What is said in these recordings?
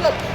look.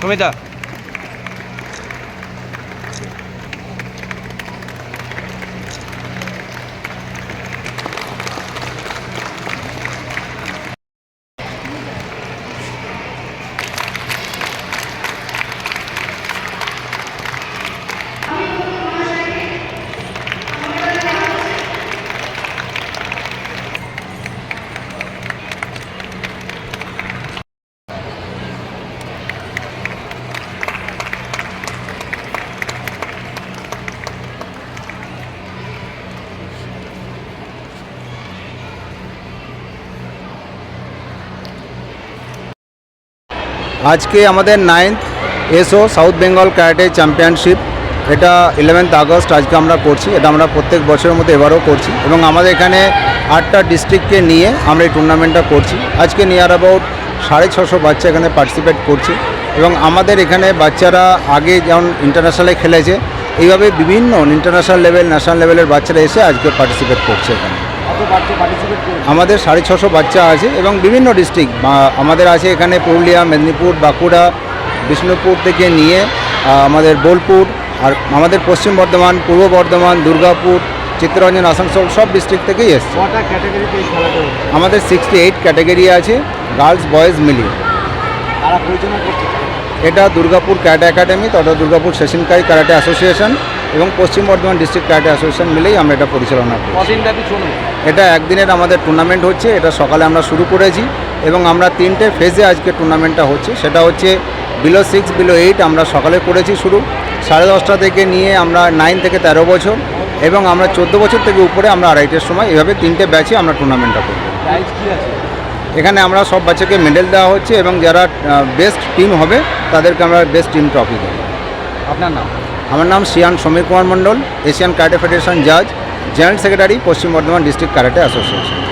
止めた。আজকে আমাদের ninth SO south Bengal karate championship এটা eleventh August আজকে আমরা করছি, এটা আমরা প্রত্যেক বছরের মতো এবারও করছি এবং আমাদের এখানে আটটা ডিস্ট্রিক্টকে নিয়ে আমরা এই টুর্নামেন্টটা করছি। আজকে নিয়ার অ্যাবাউট সাড়ে ছশো বাচ্চা এখানে পার্টিসিপেট করছে এবং আমাদের এখানে বাচ্চারা আগে যেমন ইন্টারন্যাশনালে খেলেছে, এইভাবে বিভিন্ন ইন্টারন্যাশনাল লেভেল ন্যাশনাল লেভেলের বাচ্চারা এসে আজকে পার্টিসিপেট করছে এখানে। আমাদের সাড়ে ছশো বাচ্চা আছে এবং বিভিন্ন ডিস্ট্রিক্ট আমাদের আছে এখানে পুরুলিয়া মেদিনীপুর বাঁকুড়া বিষ্ণুপুর থেকে নিয়ে আমাদের বোলপুর আর আমাদের পশ্চিম বর্ধমান পূর্ব বর্ধমান দুর্গাপুর চিত্তরঞ্জন আসানসোল সব ডিস্ট্রিক্ট থেকেই এসছে। আমাদের সিক্সটি এইট ক্যাটাগরি আছে গার্লস বয়েজ মিলিয়ে এটা দুর্গাপুর ক্যারাটে একাডেমি তথা দুর্গাপুর সেশনকারী ক্যারাটে অ্যাসোসিয়েশন এবং পশ্চিম বর্ধমান ডিস্ট্রিক্ট ক্যারাটে অ্যাসোসিয়েশন মিলেই আমরা এটা পরিচালনা করি এটা একদিনের আমাদের টুর্নামেন্ট হচ্ছে এটা সকালে আমরা শুরু করেছি এবং আমরা তিনটে ফেজে আজকে টুর্নামেন্টটা হচ্ছে। সেটা হচ্ছে বিলো সিক্স বিলো এইট আমরা সকালে করেছি শুরু। সাড়ে দশটা থেকে নিয়ে আমরা নাইন থেকে তেরো বছর এবং আমরা চোদ্দ বছর থেকে উপরে আমরা আড়াইটের সময় এভাবে তিনটে ব্যাচে আমরা টুর্নামেন্টটা করব এখানে আমরা সব বাচ্চাকে মেডেল দেওয়া হচ্ছে এবং যারা বেস্ট টিম হবে তাদেরকে আমরা বেস্ট টিম ট্রফি দেবো। আপনার নাম? আমার নাম shihan Samir Kumar Mondal Asian karate federation জাজ general secretary Paschim Bardhaman district karate association.